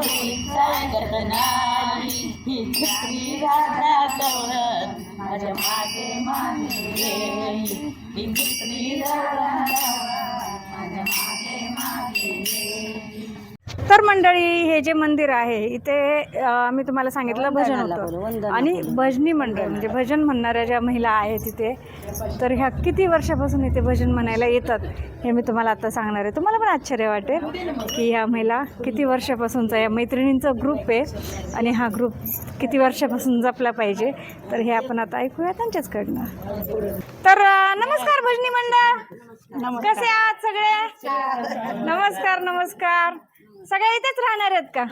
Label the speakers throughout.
Speaker 1: मुलीचा गरनारी ही राधा गवळत माझ्या मागे मागे ही राधा माझ्या मागे मागे
Speaker 2: तर मंडळी हे जे मंदिर आहे इथे मी तुम्हाला सांगितलं भजन होतं. आणि भजनी मंडळ म्हणजे भजन म्हणणाऱ्या ज्या महिला आहेत इथे तर ह्या किती वर्षापासून इथे भजन म्हणायला येतात हे मी तुम्हाला आता सांगणार आहे. तुम्हाला पण आश्चर्य वाटेल की ह्या महिला किती वर्षापासूनचा या मैत्रिणींचा ग्रुप आहे आणि हा ग्रुप किती वर्षापासून जपला पाहिजे तर हे आपण आता ऐकूया त्यांच्याचकडनं. तर नमस्कार भजनी मंडळ. कसे आहात सगळे? नमस्कार नमस्कार. सगळे इथेच राहणार आहेत का?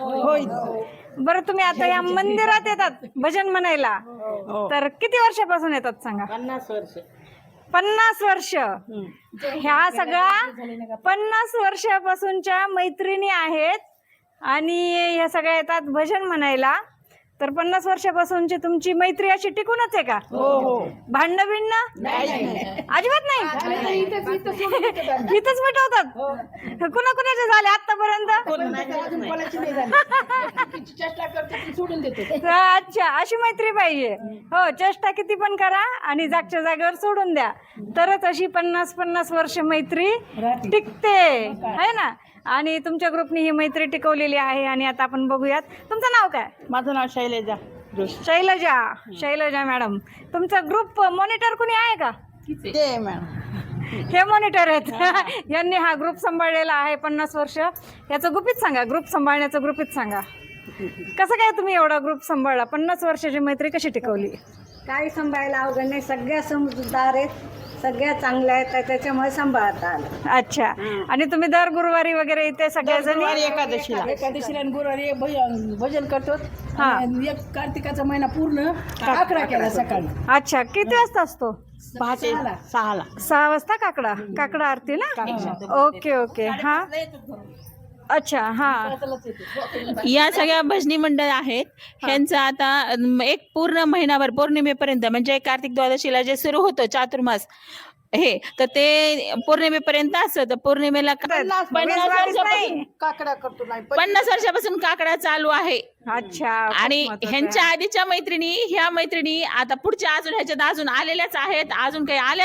Speaker 2: बरं तुम्ही आता या मंदिरात येतात भजन म्हणायला. तर किती वर्षापासून येतात सांगा?
Speaker 1: पन्नास वर्ष.
Speaker 2: पन्नास वर्ष. ह्या सगळ्या पन्नास वर्षापासूनच्या मैत्रिणी आहेत आणि ह्या सगळ्या येतात भजन म्हणायला. तर पन्नास वर्षापासूनची तुमची मैत्री अशी टिकूनच आहे का? भांडणं बिंडणं? अजिबात नाही? इथंच मिटवतात कुणा कुणाचे झाले. आतापर्यंत अच्छा अशी मैत्री पाहिजे. हो चेष्टा किती पण करा आणि जागच्या जागेवर सोडून द्या. तरच अशी पन्नास पन्नास वर्ष मैत्री टिकते. है ना? आणि तुमच्या ग्रुपने ही मैत्री टिकवलेली आहे आणि आता आपण बघूयात. तुमचं नाव काय?
Speaker 1: माझं नाव शैलेजा
Speaker 2: शैलजा. शैलजा मॅडम. तुमचा ग्रुप मॉनिटर कुणी आहे का?
Speaker 1: ते मॅडम.
Speaker 2: हे मॉनिटर आहेत. यांनी हा ग्रुप सांभाळलेला आहे पन्नास वर्ष. याचं गुपित सांगा. ग्रुप सांभाळण्याचं गुपित सांगा. कसं काय तुम्ही एवढा ग्रुप सांभाळला? पन्नास वर्षाची मैत्री कशी टिकवली?
Speaker 3: काही सांभाळायला अवघड नाही. सगळ्या समजूतदार आहेत. सगळ्या चांगल्या आहेत. तर त्याच्यामुळे सांभाळता आलं.
Speaker 2: अच्छा. आणि तुम्ही दर गुरुवारी वगैरे इथे सगळ्याजणी
Speaker 1: एकादशीला.
Speaker 4: एकादशीला. आणि गुरुवारी एक भजन भजन करतो.
Speaker 2: हा.
Speaker 4: आणि एक कार्तिकाचा महिना पूर्ण अकरा केला सकाळी.
Speaker 2: अच्छा. किती वाजता असतो?
Speaker 1: पहाटे सहाला.
Speaker 2: सहा वाजता काकडा? काकडा आरती ना ओके ओके. हा. अच्छा हा.
Speaker 5: या सगळ्या भजनी मंडळ आहेत. ह्यांचं आता एक पूर्ण महिनाभर पौर्णिमेपर्यंत म्हणजे कार्तिक द्वादशीला जे सुरू होतं चातुर्मास हे तर ते पौर्णिमेपर्यंत असतं. पौर्णिमेला पन्नास वर्षापासून.
Speaker 4: काकडा करतो नाही.
Speaker 5: पन्नास वर्षापासून काकडा चालू आहे.
Speaker 2: अच्छा
Speaker 5: आणि ह्यांच्या. आधीच्या मैत्रिणी ह्या मैत्रिणी आता पुढच्या अजून ह्याच्यात अजून आलेल्याच आहेत. अजून काही आल्या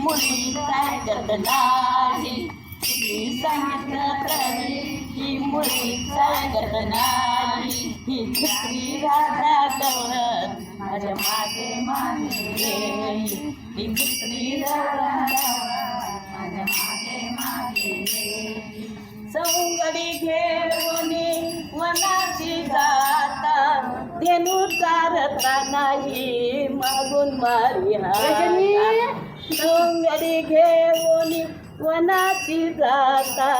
Speaker 1: मुलीचा गत नाही. सांगितलं तरी ही मुलीचा गत नाही. ही चित्री राधा गवळत माझ्या मागे मागे ही राधा माझ्या मागे मागे सौंगडी घेऊन वनाची जाता धेनू चारता नाही मागून मारी डोंगरी घेऊन वनाची जाता.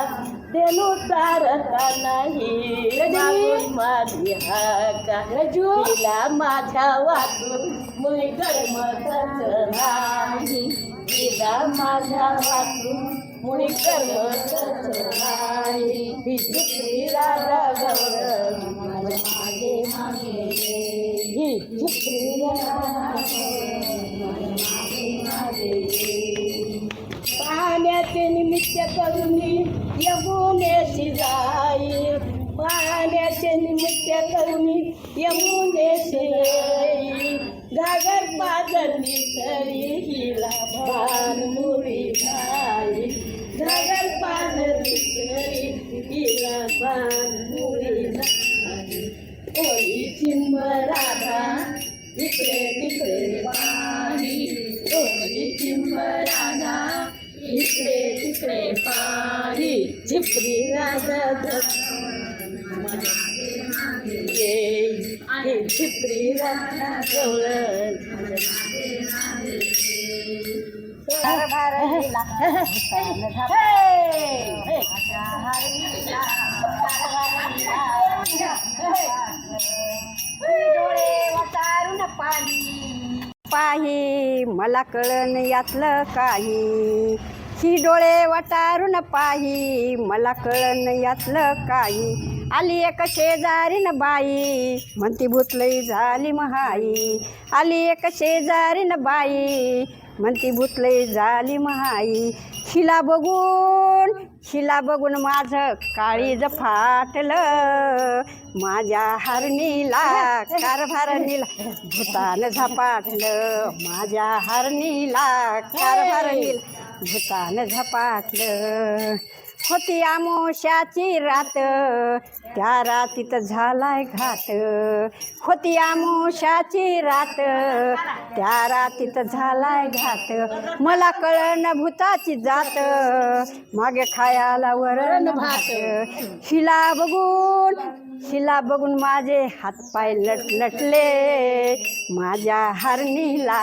Speaker 1: धेनू चारता नाही मागून हाका. तिला माझ्या वाचून मुली गरमतच नाही. तिला माझ्या वाचून मुळी करमतच नाही. ही राधा गौरव. मागे मागे. ही राधा करुणी करून यमुनेची जाई पाण्याचे निमित्त करुणी यमुनेशी येई घागर पाजरली तरी हिला भान जाई नाही घागर पाजरली तरी हिला भान
Speaker 3: पाही मला कळण यातलं काही. ही डोळे वटारून पाही मला कळण यातलं काही. आली एक शेजारीन बाई. म्हणती भुतलई झाली महाई. आली एक शेजारीन बाई. म्हणती भुतलई झाली महाई. हिला बघून हिला बघून माझं काळीज फाटलं. माझ्या हरणीला कारभार नीला भूतान झपाटलं. माझ्या हरणीला कारभार नीला भूतान झपाटलं. होती आमोशाची रात. त्या रातीत झालाय घात. होती आमोशाची रात. त्या रातीत झालाय घात. मला कळण भूताची जात. मागे खायाला वरण भात. हिला बघून शिला बघून माझे हातपाय लट लटले. माझ्या हरणीला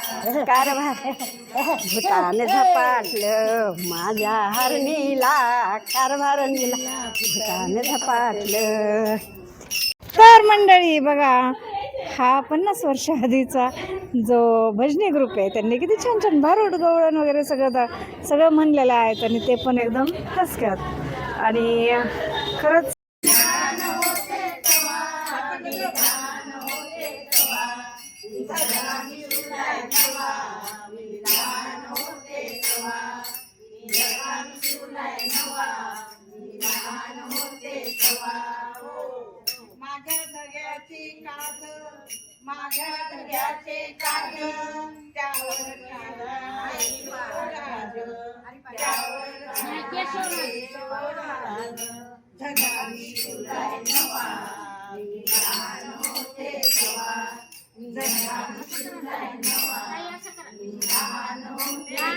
Speaker 3: कारभार भूताने झपाटलं माझ्या हरणीला कारभार भूताने भूतान झपाटलं.
Speaker 2: तर मंडळी बघा हा पन्नास वर्ष आधीचा जो भजनी ग्रुप आहे त्यांनी किती छान छान भारूड गवळण वगैरे सगळं सगळं म्हणलेलं आहे आणि ते पण एकदम ठसक्यात आणि खरंच
Speaker 1: माझ्या धग्याचे काठ त्यावर काढाई राज